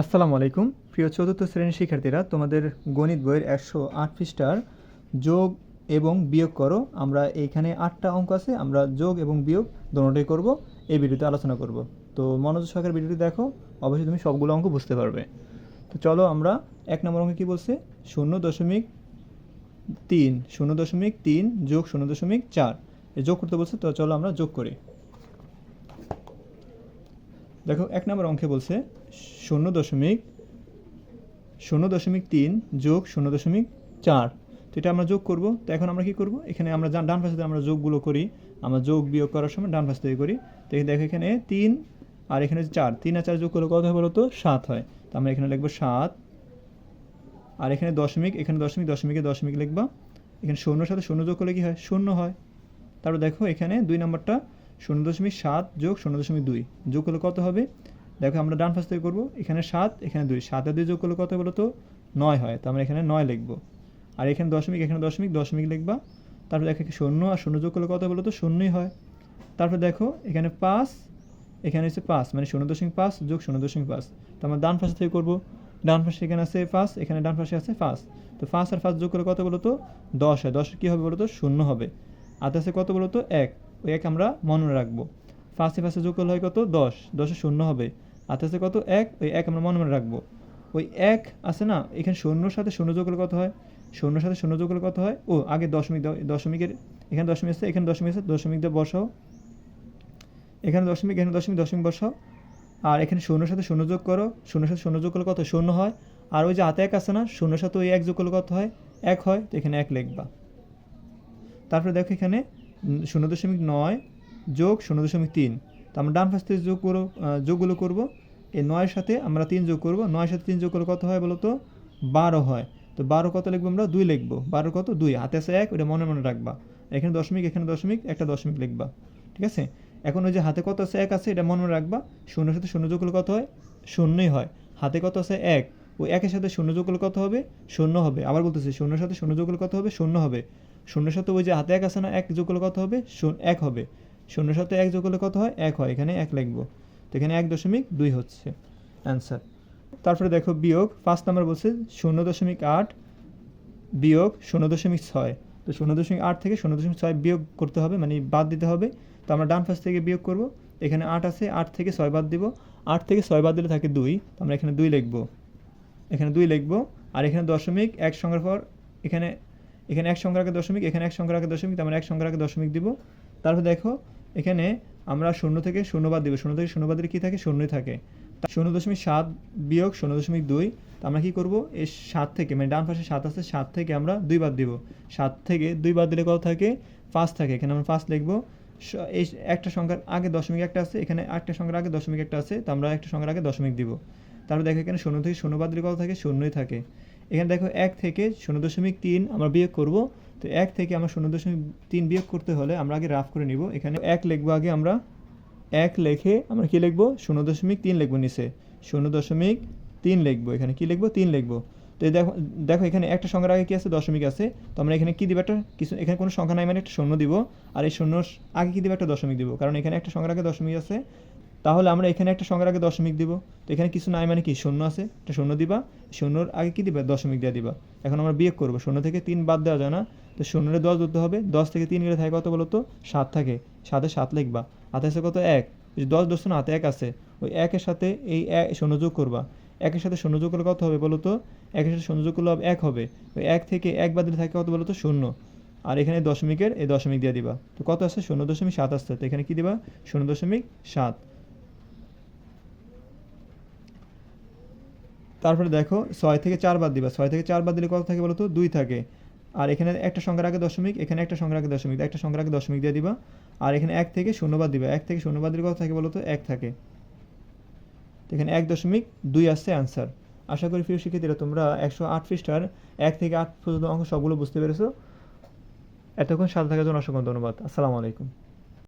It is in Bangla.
আসসালামু আলাইকুম। প্রিয় চতুর্থ শ্রেণির শিক্ষার্থীরা, তোমাদের গণিত বইয়ের একশো আট পৃষ্ঠার যোগ এবং বিয়োগ করো। আমরা এইখানে আটটা অঙ্ক আছে, আমরা যোগ এবং বিয়োগ দোনোটাই করব। এই ভিডিওতে আলোচনা করব। তো মনোজ সহকারে ভিডিওটি দেখো, অবশ্যই তুমি সবগুলো অঙ্ক বুঝতে পারবে। তো চলো আমরা এক নম্বর অঙ্কে কী বলছে? শূন্য দশমিক তিন, শূন্য দশমিক তিন যোগ শূন্য দশমিক চার। যোগ করতে বলছে, তো চলো আমরা যোগ করি। দেখো, এক নম্বর অঙ্কে বলছে শূন্য দশমিক শূন্য দশমিক তিন যোগ শূন্য দশমিক চার। তো এটা আমরা যোগ করব। তো এখন আমরা কি করব? এখানে আমরা ডান পাশে আমরা যোগগুলো করি, আমরা যোগ বিয়োগ করার সময় ডান পাশ থেকে করি। তো দেখো এখানে তিন আর এখানে চার। তিন আর চার যোগ করলে কত হয় বলো তো সাত হয়। তো আমরা এখানে লিখব সাত। আর এখানে দশমিক এখানে দশমিক, দশমিকে দশমিক লিখবা। এখানে শূন্যর সাথে শূন্য যোগ করলে কি হয়? শূন্য হয়। তারপর দেখো এখানে দুই নম্বরটা শূন্য দশমিক সাত যোগ শূন্য দশমিক দুই। যোগ করলে কত হবে? দেখো আমরা ডান পাশ থেকে করব, এখানে সাত, এখানে দুই। সাত আর দুই যোগ করলে কত বলো তো? নয় হয়। তো আমরা এখানে নয় লিখব। আর এখানে দশমিক এখানে দশমিক দশমিক লিখবা। তারপর দেখো শূন্য আর শূন্য যোগ করলে কত বলো তো? শূন্যই হয়। তারপর দেখো এখানে পাঁচ, এখানে হচ্ছে পাঁচ। মানে শূন্য দশমিক পাঁচ যোগ শূন্য দশমিক পাঁচ। তো আমরা ডান পাশে থেকে করব। ডান পাশে এখানে আছে পাঁচ, এখানে ডান পাশে আছে পাঁচ। তো পাঁচ আর পাঁচ যোগ করলে কত বলো তো? দশ হয়। দশ কী হবে বলো তো? শূন্য হবে। আর আছে কত বলো তো? এক। ওই এক আমরা মনে রাখব। পাঁচে পাঁচে যোগ করলে হয় কত? দশ। দশে শূন্য হবে। আর আছে কত? এক। ওই এক আমরা মনে মনে রাখব। ওই এক আছে না? এখানে শূন্যর সাথে শূন্য যোগ করলে কত হয়? শূন্যর সাথে শূন্য যোগ করলে কত হয়? ও, আগে দশমিক দশমিকের, এখানে দশমিক আছে, এখানে দশমিক আছে, দশমিক দিয়ে বসাও। এখানে দশমিক এখানে দশমিক দশমিক বসাও। আর এখানে শূন্যর সাথে শূন্য যোগ করো। শূন্যর সাথে শূন্য যোগ করলে কত? শূন্য হয়। আর ওই যে হাতে এক আছে না? শূন্যর সাথে ওই এক যোগ করলে কত হয়? এক হয়। তো এখানে এক লিখবা। তারপরে দেখো এখানে শূন্য দশমিক নয় যোগ শূন্য দশমিক তিন। তো আমরা ডান পাশ থেকে যোগ করো যোগগুলো করব। এই নয়ের সাথে আমরা তিন যোগ করব। নয়ের সাথে তিন যোগ করলে কত হয় বলো তো বারো হয়। তো বারো কত লিখব আমরা? দুই লিখব। বারো কত? দুই। হাতে আছে এক ওটা মনে মনে রাখবা। এখানে দশমিক এখানে দশমিক, একটা দশমিক লিখবা। ঠিক আছে? এখন ওই যে হাতে কত আছে? এক আছে, এটা মনে মনে রাখবা। শূন্যের সাথে শূন্য যোগ করলে কত হয়? শূন্যই হয়। হাতে কত আছে? এক। ওই একের সাথে শূন্য যোগ করলে কত হবে? শূন্য হবে। আবার বলতেছি, শূন্যের সাথে শূন্য যোগ করলে কত হবে? শূন্য হবে। শূন্যের সাথে ওই যে হাতে এক আছে না, এক যোগ করলে কত হবে? এক হবে। শূন্যের সাথে এক যোগ করলে কত হয়? এক হয়। এখানে এক লিখব। তো এখানে এক দশমিক দুই হচ্ছে অ্যান্সার তারপরে দেখো বিয়োগ, পাঁচ নাম্বার বলছে শূন্য দশমিক আট বিয়োগ শূন্য দশমিক ছয়। তো শূন্য দশমিক আট থেকে শূন্য দশমিক ছয় বিয়োগ করতে হবে মানে বাদ দিতে হবে। তো আমরা ডান পাশ থেকে বিয়োগ করব। এখানে আট আছে, আট থেকে ছয় বাদ দিব। আট থেকে ছয় বাদ দিলে থাকে দুই। তো আমরা এখানে দুই লিখব। এখানে দুই লিখব। আর এখানে দশমিক, এক সংখ্যার পর এখানে এখানে এক সংখ্যার আগে দশমিক, এখানে এক সংখ্যার আগে দশমিক, তো আমরা এক সংখ্যার আগে দশমিক দিব। তারপর দেখো এখানে আমরা শূন্য থেকে শূন্য বাদ দিব। শূন্য থেকে শূন্য বাদ দিলে কী থাকে? শূন্যই থাকে। তা শূন্য দশমিক সাত বিয়োগ শূন্য দশমিক দুই আমরা কী করব? এই সাত থেকে মানে ডান পাশে সাত আছে, সাত থেকে আমরা দুই বাদ দিব। সাত থেকে দুই বাদ দিলে কত থাকে? পাঁচ থাকে। এখানে আমরা পাঁচ লিখব। এই একটা সংখ্যার আগে দশমিক একটা আছে, এখানে একটা সংখ্যার আগে দশমিক একটা আছে, তো আমরা একটা সংখ্যার আগে দশমিক দিব। তারপর দেখো এখানে শূন্য থেকে শূন্য বাদ দিলে কত থাকে? শূন্যই থাকে। এখানে দেখো এক থেকে শূন্য দশমিক তিন আমরা বিয়োগ করব। তো এক থেকে আমরা শূন্য দশমিক তিন বিয়োগ করতে হলে আমরা আগে রাফ করে নিব। এখানে এক লিখব আগে আমরা। এক লেখে আমরা কি লিখব? শূন্য দশমিক তিন লিখব নিচে। শূন্য দশমিক তিন লিখব। এখানে কি লিখব? তিন লিখব। তো দেখো দেখো এখানে একটা সংখ্যার আগে কি আছে? দশমিক আছে। তো আমরা এখানে কি দিব একটা? কিছু, এখানে কোনো সংখ্যা নাই মানে একটা শূন্য দিব। আর এই শূন্য আগে কি দিব? একটা দশমিক দিব। কারণ এখানে একটা সংখ্যার আগে দশমিক আছে। তাহলে আমরা এখানে একটা সংখ্যার আগে দশমিক দিব। তো এখানে কিছু নাই মানে কি? শূন্য আছে। একটা শূন্য দিবা। শূন্যর আগে কি দিবা? দশমিক দিয়ে দিবা। এখন আমরা বিয়োগ করব। শূন্য থেকে তিন বাদ দেওয়া যায় না। তো শূন্যরে দশ ধরতে হবে। দশ থেকে তিন গেলে থাকে কত বলো তো? সাত থাকে। সাথে সাত লিখবা। হাতে আছে কত? এক। দশ দশ না হাতে এক আছে। ওই একের সাথে এই এক শূন্য যোগ করবা। একের সাথে শূন্য যোগ করলে কত হবে বলো তো? একের সাথে শূন্য যোগ করলে এক হবে। ওই এক থেকে এক বাদ দিলে থাকে কত বলো তো? শূন্য। আর এখানে দশমিকের এই দশমিক দিয়ে দিবা। তো কত আছে শূন্য দশমিক সাত আসছে। তো এখানে কি দিবা? শূন্য দশমিক সাত। তারপরে দেখো ছয় থেকে চার বাদ দিবা। ছয় থেকে চার বাদ দিলে কত থাকে বলো তো? দুই থাকে। আর এখানে একটা সংখ্যার আগে দশমিক, এখানে একটা সংখ্যার আগে দশমিক। একটা সংখ্যার আগে দশমিক দিয়ে দিবা। আর এখানে এক থেকে শূন্য বাদ দিবা। এক থেকে শূন্য বাদ দিলে কত থাকে বলো তো? এক থাকে। এখানে এক দশমিক, দুই আসছে অ্যান্সার আশা করি প্রিয় শিক্ষার্থীরা, তোমরা একশো আট পৃষ্ঠার এক থেকে আট পর্যন্ত অঙ্ক সবগুলো বুঝতে পেরেছ। এতক্ষণ সাথে থাকার জন্য অসংখ্য ধন্যবাদ। আসসালামু আলাইকুম।